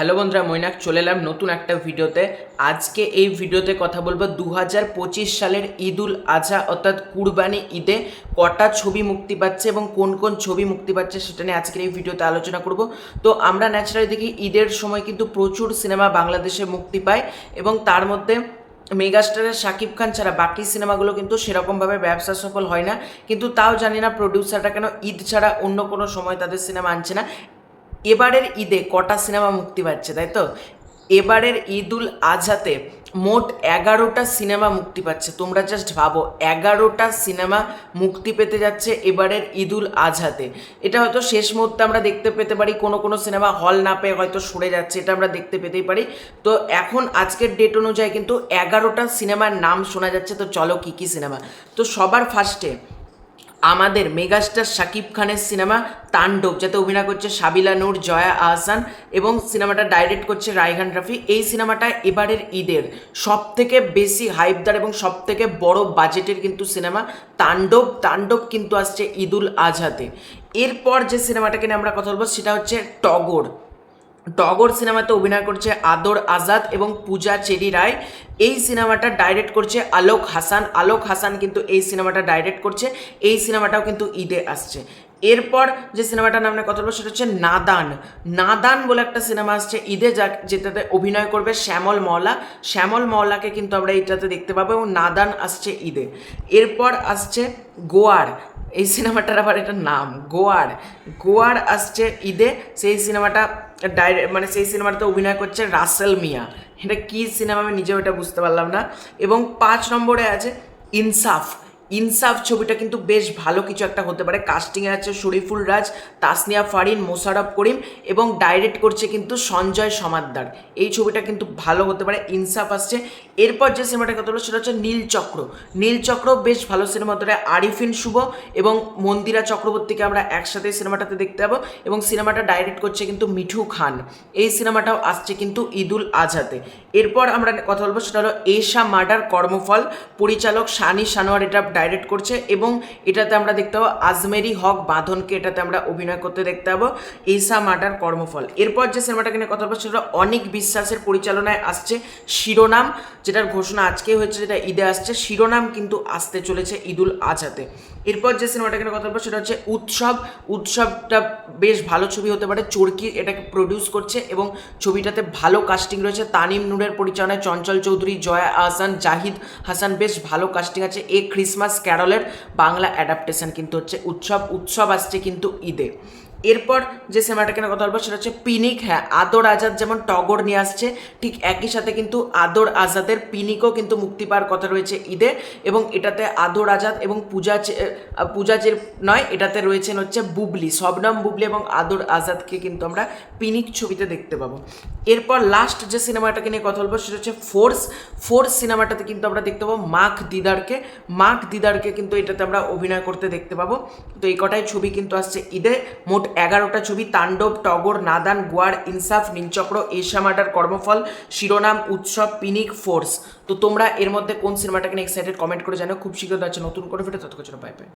Hello বন্ধুরা, মৈনাক চলে এলাম নতুন একটা ভিডিওতে। আজকে এই ভিডিওতে কথা বলব দু হাজার পঁচিশ সালের ঈদ উল আজহা, অর্থাৎ কুরবানি ঈদে কটা ছবি মুক্তি পাচ্ছে এবং কোন কোন ছবি মুক্তি পাচ্ছে সেটা নিয়ে আজকের এই ভিডিওতে আলোচনা করব। তো আমরা ন্যাচারালি দেখি ঈদের সময় কিন্তু প্রচুর সিনেমা বাংলাদেশে মুক্তি পায় এবং তার মধ্যে মেগাস্টারের শাকিব খান ছাড়া বাকি সিনেমাগুলো কিন্তু সেরকমভাবে ব্যবসা সফল হয় না। কিন্তু তাও জানি না প্রডিউসারটা কেন ঈদ ছাড়া অন্য কোনো সময় তাদের সিনেমা আনছে না। এবারের ঈদে কটা সিনেমা মুক্তি পাচ্ছে, তাই তো? এবারের ঈদ উল আজহাতে মোট এগারোটা সিনেমা মুক্তি পাচ্ছে। তোমরা জাস্ট ভাবো, এগারোটা সিনেমা মুক্তি পেতে যাচ্ছে এবারের ঈদ উল আজহাতে। এটা হয়তো শেষ মুহূর্তে আমরা দেখতে পেতে পারি, কোনো কোনো সিনেমা হল না পেয়ে হয়তো সরে যাচ্ছে, এটা আমরা দেখতে পেতেই পারি। তো এখন আজকের ডেট অনুযায়ী কিন্তু এগারোটা সিনেমার নাম শোনা যাচ্ছে, তো চলো কী কী সিনেমা? তো সবার ফার্স্টে আমাদের মেগাস্টার শাকিব খানের সিনেমা তাণ্ডব, যাতে অভিনয় করছে সাবিলা নূর, জয়া আহসান এবং সিনেমাটা ডাইরেক্ট করছে রায়হান রাফি। এই সিনেমাটা এবারের ঈদের। সব থেকে বেশি হাইপদার এবং সব থেকে বড় বাজেটের কিন্তু সিনেমা তাণ্ডব। তাণ্ডব কিন্তু আসছে ঈদুল আজহাতে। এরপর যে সিনেমাটাকে নিয়ে আমরা কথা বলব, সেটা হচ্ছে টগর। টগর সিনেমাতে অভিনয় করছে আদর, আজাদ এবং পূজা চেরি রায়। এই সিনেমাটা ডাইরেক্ট করছে আলোক হাসান। আলোক হাসান কিন্তু এই সিনেমাটা ডাইরেক্ট করছে। এই সিনেমাটাও কিন্তু ঈদে আসছে। এরপর যে সিনেমাটার নামে কথা বলব, সেটা হচ্ছে নাদান। নাদান বলে একটা সিনেমা আসছে ঈদে, যা যেটাতে অভিনয় করবে শ্যামল মওলা। শ্যামল মওলাকে কিন্তু আমরা এইটাতে দেখতে পাবো এবং নাদান আসছে ঈদে। এরপর আসছে গোয়ার। এই সিনেমাটার আবার একটা নাম, গোয়ার। গোয়ার আসছে, ঈদে সেই সিনেমাটা ডাইরে মানে সেই সিনেমাটাতে অভিনয় করছে রাসেল মিয়া। এটা কী সিনেমা আমি নিজেও এটা বুঝতে পারলাম না। এবং পাঁচ নম্বরে আছে ইনসাফ। ইনসাফ ছবিটা কিন্তু বেশ ভালো কিছু একটা হতে পারে। কাস্টিংয়ে আছে শরীফুল রাজ, তাসনিয়া ফারিন, মোশারফ করিম এবং ডাইরেক্ট করছে কিন্তু সঞ্জয় সমাদ্দার। এই ছবিটা কিন্তু ভালো হতে পারে, ইনসাফ আসছে। এরপর যে সিনেমাটা কথা হলো সেটা হচ্ছে নীলচক্র নীলচক্র বেশ ভালো সিনেমা পারে, আরিফিন শুভ এবং মন্দিরা চক্রবর্তীকে আমরা একসাথে সিনেমাটাতে দেখতে পাবো এবং সিনেমাটা ডাইরেক্ট করছে কিন্তু মিঠু খান। এই সিনেমাটাও আসছে কিন্তু ঈদুল আজহাতে। এরপর আমরা কথা বলব সেটা হলো এশা মার্ডার কর্মফল। পরিচালক সানি সানোয়ার, এটা ডাইরেক্ট করছে এবং এটাতে আমরা দেখতে পাবো আজমেরি হক বাঁধনকে এটাতে আমরা অভিনয় করতে দেখতে পাবো। এসা মাটার কর্মফল। এরপর যে সিনেমাটাকে নিয়ে কথা বলব সেটা অনেক বিশ্বাসের পরিচালনায় আসছে শিরোনাম, যেটার ঘোষণা আজকে হয়েছে, যেটা ঈদে আসছে। শিরোনাম কিন্তু আসতে চলেছে ঈদুল আজহাতে। এরপর যে সিনেমাটাকে নিয়ে কথা বলব সেটা হচ্ছে উৎসব। উৎসবটা বেশ ভালো ছবি হতে পারে। চরকি এটাকে প্রডিউস করছে এবং ছবিটাতে ভালো কাস্টিং রয়েছে। তানিম নূরের পরিচালনায় চঞ্চল চৌধুরী, জয়া আহসান, জাহিদ হাসান বেশ ভালো কাস্টিং আছে। এ ক্রিসমাস ক্যারলের বাংলা অ্যাডাপ্টেশন কিন্তু হচ্ছে উৎসব উৎসব আসছে কিন্তু ঈদে। এরপর যে সিনেমাটাকে কথা বলব, সেটা হচ্ছে পিনিক। হ্যাঁ আদর আজাদ যেমন টগর নিয়ে আসছে, ঠিক একই সাথে কিন্তু আদর আজাদের পিনিকও কিন্তু মুক্তি পাওয়ার কথা রয়েছে ঈদে। এবং এটাতে আদর আজাদ এবং পূজা পূজা যে নয়, এটাতে রয়েছেন হচ্ছে বুবলি, শবনম বুবলি এবং আদর আজাদকে কিন্তু আমরা পিনিক ছবিতে দেখতে পাবো। এরপর লাস্ট যে সিনেমাটাকে নিয়ে কথা বলব, সেটা হচ্ছে ফোর্স। ফোর্স সিনেমাটাতে কিন্তু আমরা দেখতে পাবো মাখ দিদারকে। মাখ দিদারকে কিন্তু এটাতে আমরা অভিনয় করতে দেখতে পাবো। তো এই কটাই ছবি কিন্তু আসছে ঈদে। মোট এগারোটা ছবি, তাণ্ডব, টগর, নাদান, গোয়ার, ইনসাফ, নীলচক্র, এশা মার্ডার কর্মফল, শিরোনাম, উৎসব, পিনিক, ফোর্স। তো তোমরা এর মধ্যে কোন সিনেমাটাকে এক্সাইটেড কমেন্ট করে জানো খুব শীঘ্র আছে নতুন করে ভিডিও ততক্ষণ পাইবে